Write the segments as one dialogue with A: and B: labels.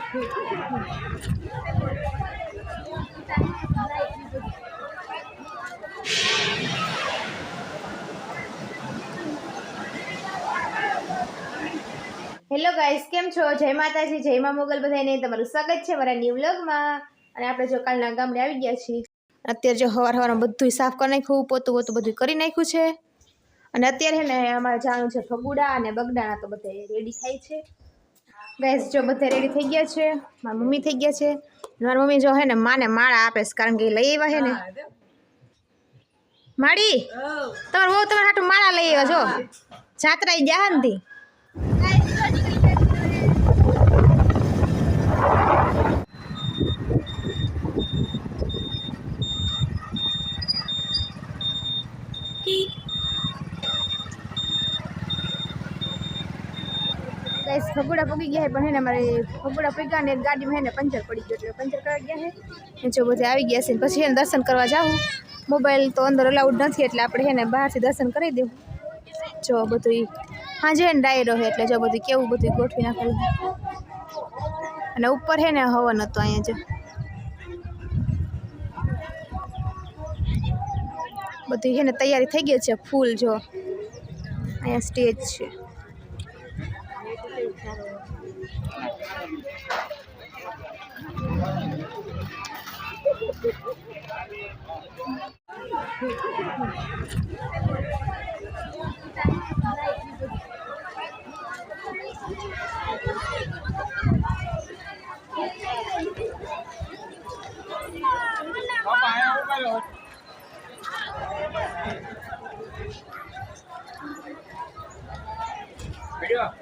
A: Hello guys, કેમ છો? જય માતાજી, જય મા મોગલ બધાને તમારું સ્વાગત છે મારા ન્યુ વ્લોગમાં અને આપણે જો કાલના ગામડે આવી ગયા છીએ. અત્યારે જો હવાર હવારમાં બધું સાફ કરી નાખ્યું પોતું પોતું બધું કરી નાખ્યું છે. અને અત્યારે ને અમારે જાણું છે ફગુડા અને બગડાના તો બધે રેડી થાય છે. ગાઈસ જો બધે રેડી થઈ ગયા છે મારી મમ્મી થઈ ગયા છે. મારી મમ્મી જો હે ને માને માળા આપે છે કારણ કે લઈ આવ્યા હે ને માડી તમારે બહુ તમારે હાટું માળા લઈ આવ્યા જો. જાત્રા ગયા હતી ગાઈસ, ફગુડા પગી ગયા પણ હે ને અમારે ફગુડા પગ્યા ને ગાડીમાં હે ને પંચર પડી ગયું એટલે પંચર કરવા ગયા હે. જો બધે આવી ગયા છે પછી એને દર્શન કરવા જાઉં. મોબાઈલ તો અંદર અલાઉડ નથી, એટલે આપણે હે ને બહારથી દર્શન કરી દેવું. જો બધું હે ને ડાયરો છે એટલે જો બધું કેવું બધું ગોઠવી નાખેલું. અને ઉપર હે ને હવન હતો અહીંયા જો. બધી હે ને તૈયારી થઈ ગઈ છે, ફૂલ જો. અહીંયા સ્ટેજ છે. có bài không bài lột Video.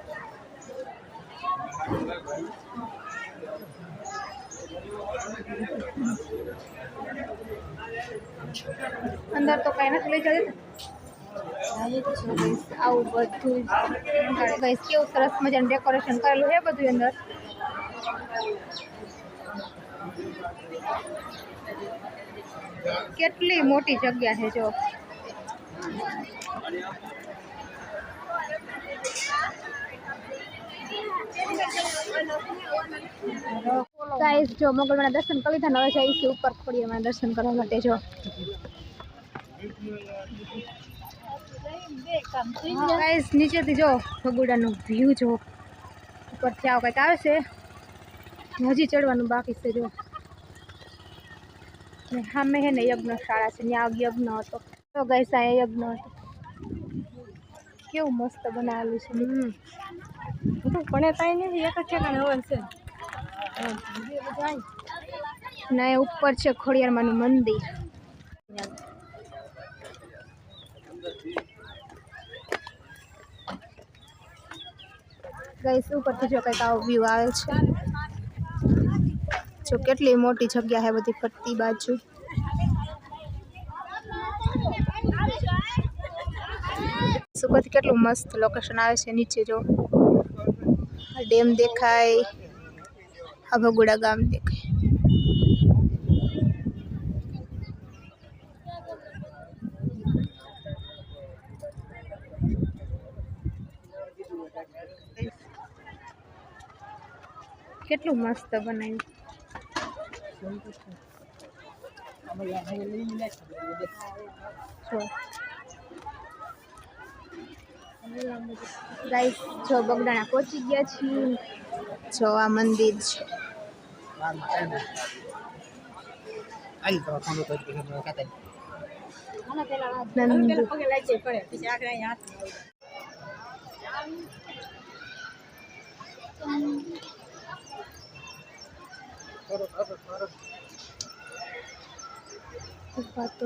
A: અંદર તો કઈ નથી લઈ જતું આવું બધું ગઈસ કેવું સરસ મજાનું ડેકોરેશન કરેલું છે બધું અંદર કેટલી મોટી જગ્યા છે જો ગાઈસ જો મોગલવાના દર્શન કરી લીધા હવે જઈશું ઉપર ખોડિયામાં દર્શન કરવા માટે જો. ગાઈસ નીચેથી જો ભગુડાનો વ્યૂ જો. ઉપરથી આવો કંઈક આવે છે હજી ચડવાનું બાકી છે જો. ને સામે હે ને યજ્ઞશાળા છે, ત્યાં યજ્ઞ હતો. તો ગાઈસ આ યજ્ઞ હતો. કેવું મસ્ત બનાવેલું છે. હમ.
B: પણ તાઈ નહીં એક જ ઠેકાણે હોય છે.
A: ને, એ ઉપર છે ખોડિયારમાંનું મંદિર. ગઈસ, ઉપરથી જો કંઈક આવો વ્યૂ આવે છે. જો કેટલી મોટી જગ્યા છે બધી ફરતી બાજુ. સુપરથી કેટલું મસ્ત લોકેશન આવે છે નીચે જો. ડેમ દેખાય. આ ભગોડા ગામ દેખાય કેટલું મસ્ત બનાવ્યું. ગાઈસ જો બગડાણા પહોંચી ગયા છીએ. જો આ મંદિર છે નંદ
B: પગે લાગી પડે પછી આગળ અહીંયા હાથ
A: ઉભા તો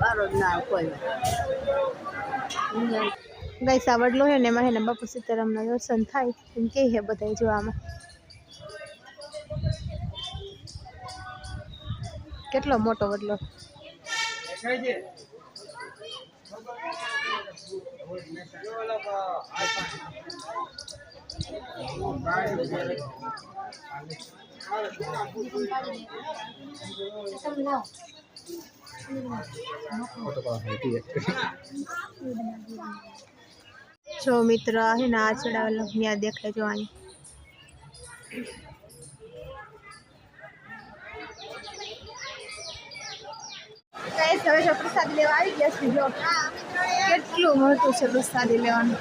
B: બારો જ ના કોઈ
A: ગાઈસ, આ વડલો છે ને એમાં હે ને બાપુ સીતારામના દર્શન થાય. એમ કે હે બધા જોવામાં કેટલો મોટો વડલો. જો મિત્ર, હે ને આ ચડાવેલો ત્યાં દેખાય જો અહીં ગાઈસ, હવે જો પ્રસાદ લેવા આવી ગયા છે જો. કેટલું મોટું છે પ્રસાદી લેવાનું.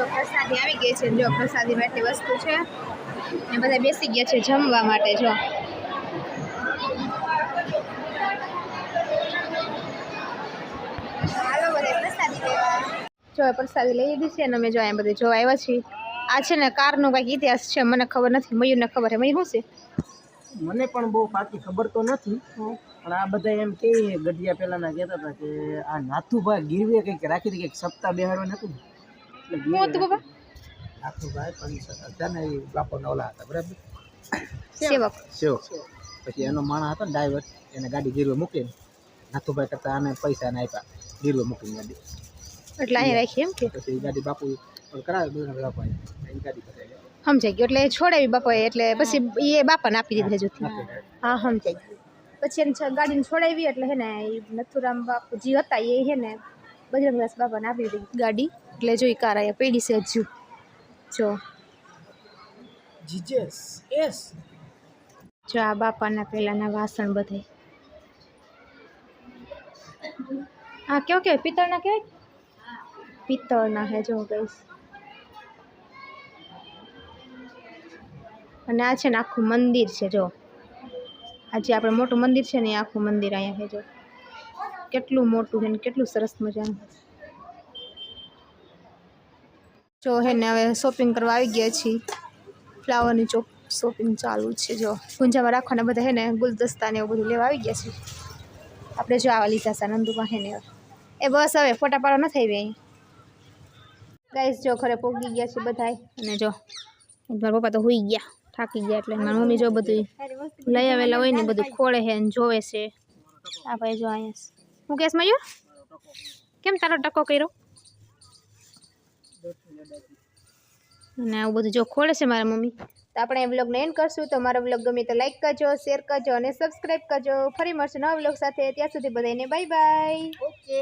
A: જો પ્રસાદી આવી ગઈ છે. જો પ્રસાદી માટે વસ્તુ છે. ને બધા બેસી ગયા છે જમવા માટે જો. હાલો બધા પ્રસાદી લેવા. જો પ્રસાદી લઈ લીધી છે અને અમે જો અહીંયા બધે જોવા આવ્યા છીએ. આ છે ને કારનો કંઈક ઇતિહાસ છે મને ખબર નથી મયુરને ખબર છે. મયુર શું છે?
C: મને પણ બહુ પાકી ખબર તો નથી. પણ આ બધા એમ કે ગઢિયા પહેલાંના કહેતા હતા કે આ નાથુભાઈ ગીરવે કંઈક રાખી હતી કંઈક સપ્તાહ બેહાડવા નતું? ને એ બાપાના ઓલા હતા બરાબર?
A: સેવક.
C: શિવ પછી એનો માણસ હતો ને ડ્રાઈવર એને ગાડી ગીરવે મૂકીને નાથુભાઈ કરતા આને પૈસા ને આપ્યા ગીરવે મૂકીને ગાડી.
A: એટલે અહીં રાખી એમ કે?
C: પછી ગાડી બાપુ કરાવે બધા બાપાએ એ ગાડી કરાવી
A: સમજાઈ ગયું. એટલે છોડાવી બાપાએ એટલે પછી એ બાપાને આપી દીધી હજુ. હા સમજાઈ ગયું. પછી એને ગાડીને છોડાવી એટલે હે ને નથુરામ બાપુજી હતા એ હે ને બજરંગદાસ બાબાને આપી દીધી. ગાડી? એટલે જો એ કાર અહીંયા પડી છે હજુ. જો.
C: Jesus S.
A: જો આ બાપાના પહેલાંના વાસણ બધે હા કેવો કેવાય પિત્તળના કેવાય પિત્તળના હે જો ગઈશ અને આ છે ને આખું મંદિર છે જો. આજે આપણે મોટું મંદિર છે ને એ આખું મંદિર અહીંયા છે જો. કેટલું મોટું છે ને કેટલું સરસ મજાનું જો હે ને હવે શોપિંગ કરવા આવી ગયા છીએ. ફ્લાવરની ચોક શોપિંગ ચાલુ છે જો. ગુંજામાં રાખવાના બધા હે ને ગુલદસ્તા ને એવું બધું લેવા આવી ગયા છે આપણે જો આવા લીધા છે નંદુમાં હે ને એ બસ હવે ફોટા પાડો ન થઈ અહીં ગાઈસ જો ખરે પોગી ગયા છે બધાય. અને જો, મારા પપ્પા તો હોઈ ગયા, થાકી ગયા એટલે મારી મમ્મી જો બધું લઈ આવેલા હોય ને બધું ખોળે છે ને જોવે છે. આ ભાઈ જો અહીંયા હું કેસ મયુર કેમ તારો ટકો કર્યો અને આવું બધું જો ખોલે છે મારા મમ્મી તો આપણે એ વ્લોગને એન્ડ કરશું તો મારો વ્લોગ ગમે તો લાઈક કરજો શેર કરજો અને સબસ્ક્રાઈબ કરજો ફરી મળશું નવા વ્લોગ સાથે ત્યાં સુધી બધાને બાય બાય
C: ઓકે